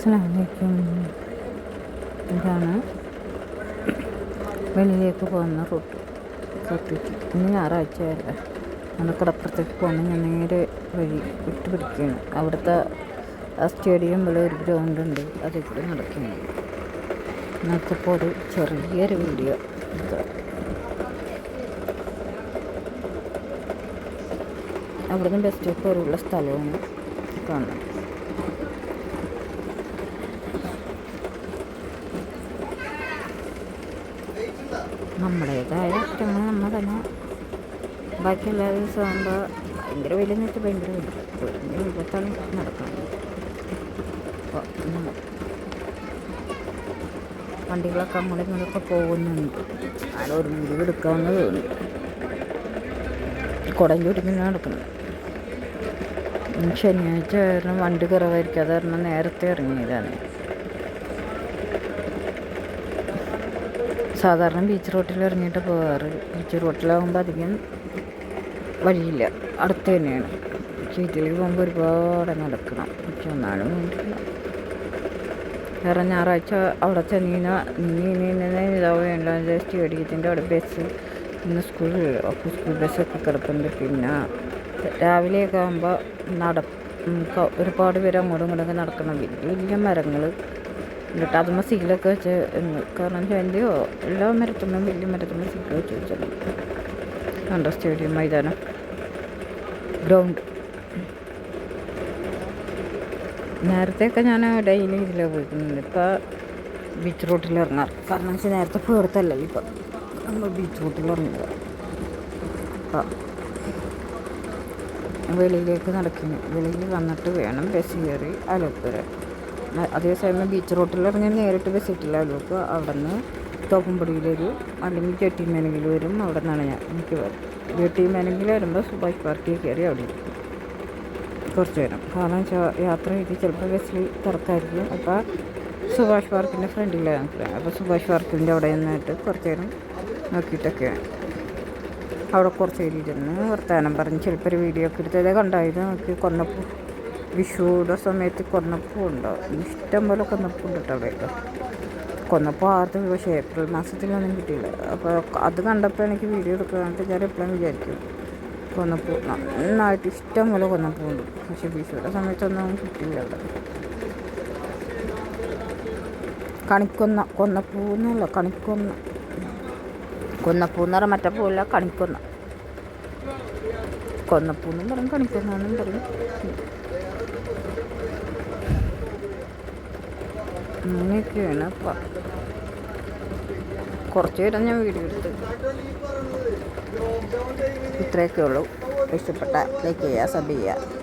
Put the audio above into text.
അസ്സലാമലൈക്കും. ഇതാണ് വെളിയിലേക്ക് പോകുന്ന റൂട്ട്. റൂട്ടിലേക്ക് ഇന്ന് നമ്മൾ കടപ്പുറത്തേക്ക് പോകുന്ന ഞാൻ നേരെ വഴി വിട്ട് പിടിക്കുകയാണ് അവിടുത്തെ ആ സ്റ്റേഡിയം പോലെ ഒരു ഗ്രൗണ്ട് ഉണ്ട്. അതിൽ നടക്കുന്നു നടക്കുകയാണ്. നമുക്കിപ്പോൾ ഒരു ചെറിയൊരു വീഡിയോ. അവിടുന്ന് ബസ് സ്റ്റോപ്പ് വരെയുള്ള സ്ഥലമാണ് കാണുന്നത്. നമ്മുടേതായ ഇഷ്ടങ്ങൾ നമ്മൾ തന്നെ ബാക്കി എല്ലാ ദിവസവും ആകുമ്പോൾ ഭയങ്കര വലിയ വെച്ചാൽ ഭയങ്കര വലിയ വിപത്താണ് നടക്കുന്നത്. അപ്പോൾ വണ്ടികളൊക്കെ അങ്ങോട്ടും ഇങ്ങോട്ടൊക്കെ പോകുന്നുണ്ട്. ആരോ ഒരു വീഡിയോ എടുക്കാമെന്ന് തോന്നി കുടം ചുരുങ്ങി നടക്കുന്നത് ശനിയാഴ്ച കാരണം വണ്ടി കുറവായിരിക്കും. അത് കാരണം നേരത്തെ ഇറങ്ങിയതാണ്. സാധാരണ ബീച്ച് റോട്ടിൽ ഇറങ്ങിയിട്ട് പോകാറ്. ബീച്ച് റോട്ടിലാകുമ്പോൾ അധികം വഴിയില്ല. അടുത്ത് തന്നെയാണ്. പക്ഷേ പോകുമ്പോൾ ഒരുപാട് നടക്കണം. പക്ഷെ ഒന്നാണ് വേണ്ടില്ല. വേറെ ഞായറാഴ്ച അവിടെ ചെന്ന് കഴിഞ്ഞാൽ ഇനി ഇനി ഇങ്ങനെ ഇതാവും. വേണ്ട സ്റ്റേഡിയത്തിന്റെ അവിടെ ബസ് ഇന്ന് സ്കൂളിൽ അപ്പോൾ സ്കൂൾ ബസ്സൊക്കെ കിടപ്പുണ്ട്. പിന്നെ രാവിലെയൊക്കെ ആകുമ്പോൾ നട ഒരുപാട് പേര് അങ്ങോട്ടും ഇങ്ങോട്ടൊക്കെ നടക്കണം. വലിയ വലിയ മരങ്ങൾ അതുമ്മ സീലൊക്കെ വെച്ച് കാരണം ചെന്തിയോ എല്ലാ മരത്തുമ്പോൾ വലിയ മരത്തുമ്പോൾ സീൽ വെച്ച് വെച്ചാൽ കണ്ട സ്റ്റേഡിയം മൈതാനം. ഗ്രൗണ്ട് നേരത്തെയൊക്കെ ഞാൻ ഡെയിലി ഇതിലാണ് പോയിക്കുന്നത്. ഇപ്പോൾ ബീച്ച് റോട്ടിൽ ഇറങ്ങാറ് കാരണം വെച്ചാൽ നേരത്തെ പേർത്തല്ല ഇപ്പം. നമ്മൾ ബീച്ച് റോട്ടിൽ ഇറങ്ങുക അപ്പം വെളിയിലേക്ക് നടക്കുന്നു. വെളിയിൽ വന്നിട്ട് വേണം ബസ് കയറി ആലപ്പുഴ അതേസമയം ബീച്ച് റോട്ടിൽ ഇറങ്ങി നേരിട്ട് ബസ് കിട്ടില്ല അപ്പോൾ അവിടെ നിന്ന് തോപ്പുംപടിയിലൊരു അല്ലെങ്കിൽ ജെട്ടി മേനെങ്കിൽ വരും. അവിടെ നിന്നാണ് ഞാൻ എനിക്ക് ജെട്ടി മേനെങ്കിൽ വരുമ്പോൾ സുഭാഷ് പാർക്കിൽ കയറി അവിടെ കുറച്ച് നേരം. കാരണം വെച്ചാൽ യാത്ര ചെയ്ത് ചിലപ്പോൾ ബസ്സിൽ തിരക്കായിരിക്കും. അപ്പോൾ സുഭാഷ് പാർക്കിന്റെ ഫ്രണ്ടിലാണ് നിൽക്കുന്നത് അപ്പോൾ സുഭാഷ് പാർക്കിന്റെ അവിടെ നിന്നിട്ട് കുറച്ച് നേരം നോക്കിയിട്ടൊക്കെയാണ് അവിടെ കുറച്ച് നേരം വർത്തമാനം പറഞ്ഞ് ചിലപ്പോൾ ഒരു വീഡിയോ ഒക്കെ എടുത്തത് കണ്ടായത് നമുക്ക് കൊന്നപ്പൂ. വിഷുയുടെ സമയത്ത് കൊന്നപ്പൂ ഉണ്ടാവും ഇഷ്ടം പോലെ കൊന്നപ്പൂ ഉണ്ട് കേട്ടോ കൊന്നപ്പോൾ കൊന്നപ്പൂ ആദ്യം പക്ഷേ ഏപ്രിൽ മാസത്തിലൊന്നും കിട്ടിയില്ല. അപ്പോൾ അത് കണ്ടപ്പോൾ എനിക്ക് വീഡിയോ എടുക്കാനായിട്ട് ഞാൻ എപ്പോഴും വിചാരിക്കും കൊന്നപ്പൂ. നന്നായിട്ട് ഇഷ്ടം പോലെ കൊന്നപ്പൂ ഉണ്ട് പക്ഷെ വിഷുവിടെ സമയത്തൊന്നും കിട്ടിയില്ല അവിടെ. കണിക്കൊന്ന കൊന്നപ്പൂ എന്നല്ല കണിക്കൊന്ന. കൊന്നപ്പൂ എന്ന് പറഞ്ഞാൽ മറ്റേ പൂവില്ല കണിക്കൊന്ന. കൊന്നപ്പൂ എന്നും പറയും കണിക്കൊന്ന പറയും. അങ്ങനെയൊക്കെയാണ് അപ്പം. കുറച്ച് നേരം ഞാൻ വീഡിയോ എടുത്ത്. ഇത്രയൊക്കെ ഉള്ളൂ. ഇഷ്ടപ്പെട്ട ലൈക്ക് ചെയ്യുക സബ് ചെയ്യുക.